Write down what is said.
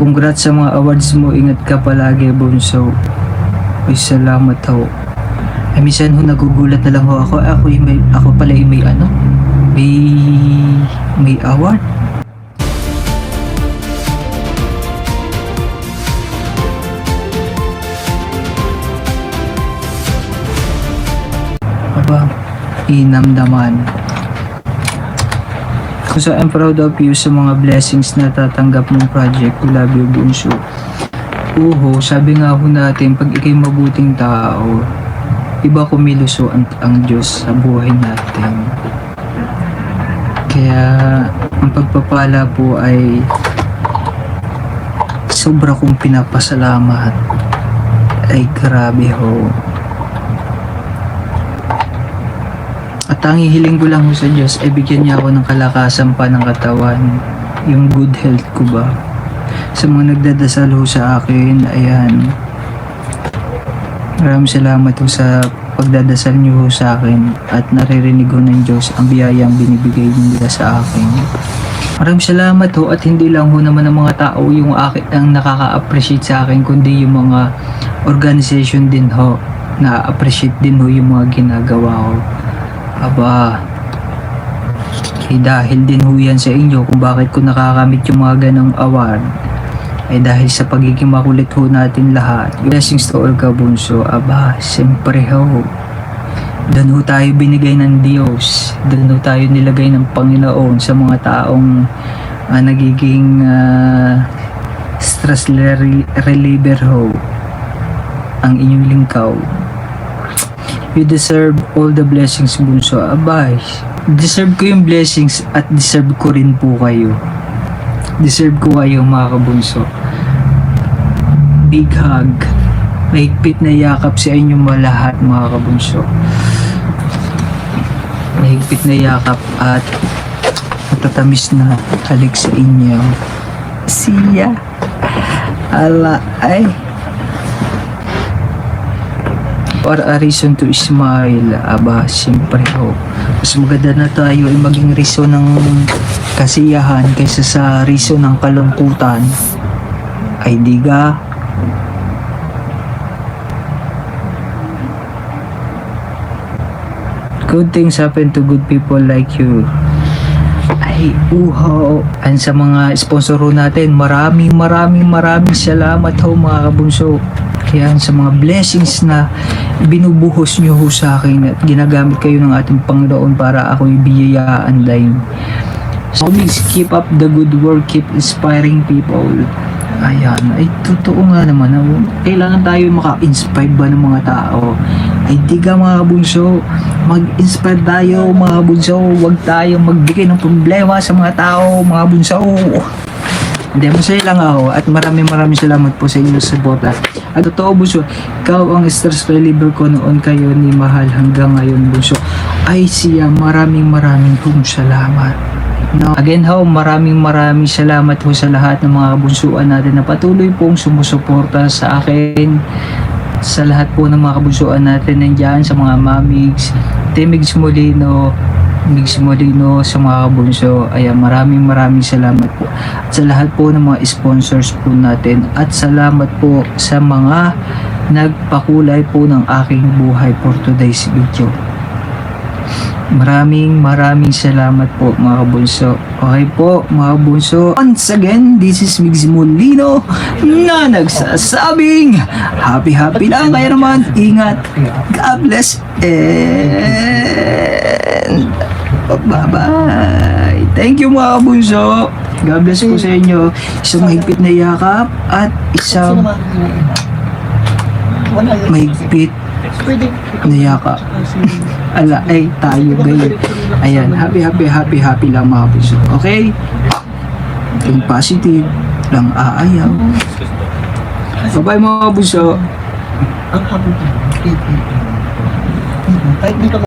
Congrats sa mga awards mo. Ingat ka palagi, Bunso. Ay, salamat ho. Ay, minsan ho, nagugulat na lang ho ako. Ako, may, ako pala may ano? May, may award. Aba, inamdaman. So I'm proud of you sa mga blessings na tatanggap mong project. We love you, Bunso. Uho, sabi nga ho natin, pag ikay mabuting tao, iba kumiluso ang, ang Diyos sa buhay natin. Kaya, ang pagpapala po ay sobra kong pinapasalamat. Ay grabe ho. At ang hihiling ko lang ho sa Diyos ay bigyan niya ako ng kalakasan pa ng katawan. Yung good health ko ba. Sa mga nagdadasal ho sa akin, ayan. Maraming salamat ho sa pagdadasal niyo ho sa akin at naririnig ho ng Diyos ang biyayang binibigay nila sa akin. Maraming salamat ho at hindi lang ho naman ng mga tao yung akin ang nakaka-appreciate sa akin kundi yung mga organization din ho na appreciate din ho yung mga ginagawa ko. Aba, eh dahil din ho yan sa inyo kung bakit ko nakakamit yung mga ganong award ay dahil sa pagiging makulit ho natin lahat. Blessings to all kabunso. Aba, siyempre ho. Doon ho tayo binigay ng Diyos. Doon ho tayo nilagay ng Panginoon sa mga taong ah, nagiging ah, stress re- reliever ho. Ang inyong lingkaw. You deserve all the blessings, bunso. Abay, deserve ko yung blessings at deserve ko rin po kayo. Deserve ko kayo mga kabunso. Big hug. Mahigpit na yakap sa inyong mga lahat mga kabunso. Mahigpit na yakap at matatamis na halik sa inyo. Siya. Ala ay or a reason to smile aba siyempre ho. Mas maganda na tayo ay maging reason ng kasiyahan kaysa sa reason ng kalungkutan. Ay diga good things happen to good people like you. Ay uho and sa mga sponsor natin maraming maraming maraming salamat ho mga kabunso kaya sa mga blessings na binubuhos nyo ho sa akin at ginagamit kayo ng ating Panginoon para ako'y biyayaan din. So please keep up the good work, keep inspiring people. Ayan, ay totoo nga naman. Kailangan tayo maka-inspire ba ng mga tao? Ay di ka mga bunso, mag-inspire tayo mga bunso. Huwag tayo magbigay ng problema sa mga tao, mga bunso. Masaya lang ako at maraming maraming salamat po sa inyong suporta. At totoo bunso, ikaw ang stress reliever ko noon kayo ni Mahal hanggang ngayon bunso. Ay siya, maraming maraming pong salamat. No. Again ho, maraming maraming salamat ho sa lahat ng mga kabunsuan natin na patuloy pong sumusuporta sa akin sa lahat po ng mga kabunsuan natin nandyan sa mga mamigs, Timigs Molino, Migs Molino sa mga kabunso. Ayan, maraming maraming salamat po. At sa lahat po ng mga sponsors po natin at salamat po sa mga nagpakulay po ng aking buhay for today's video. Maraming maraming salamat po mga kabunso. Okay po mga kabunso. Once again, this is Migs Molino na nagsasabing happy happy lang kayo naman. Ingat. God bless and bye-bye. Thank you mga kabunso. God bless po sa inyo. Isang mahigpit na yakap at isang mahigpit na yakap. Ala, ay, tayo gayon. Ayan, happy, happy, happy, happy lang mga puso. Okay? Think positive, lang aayaw. Bye-bye mga puso. Ang happy. Kahit dito.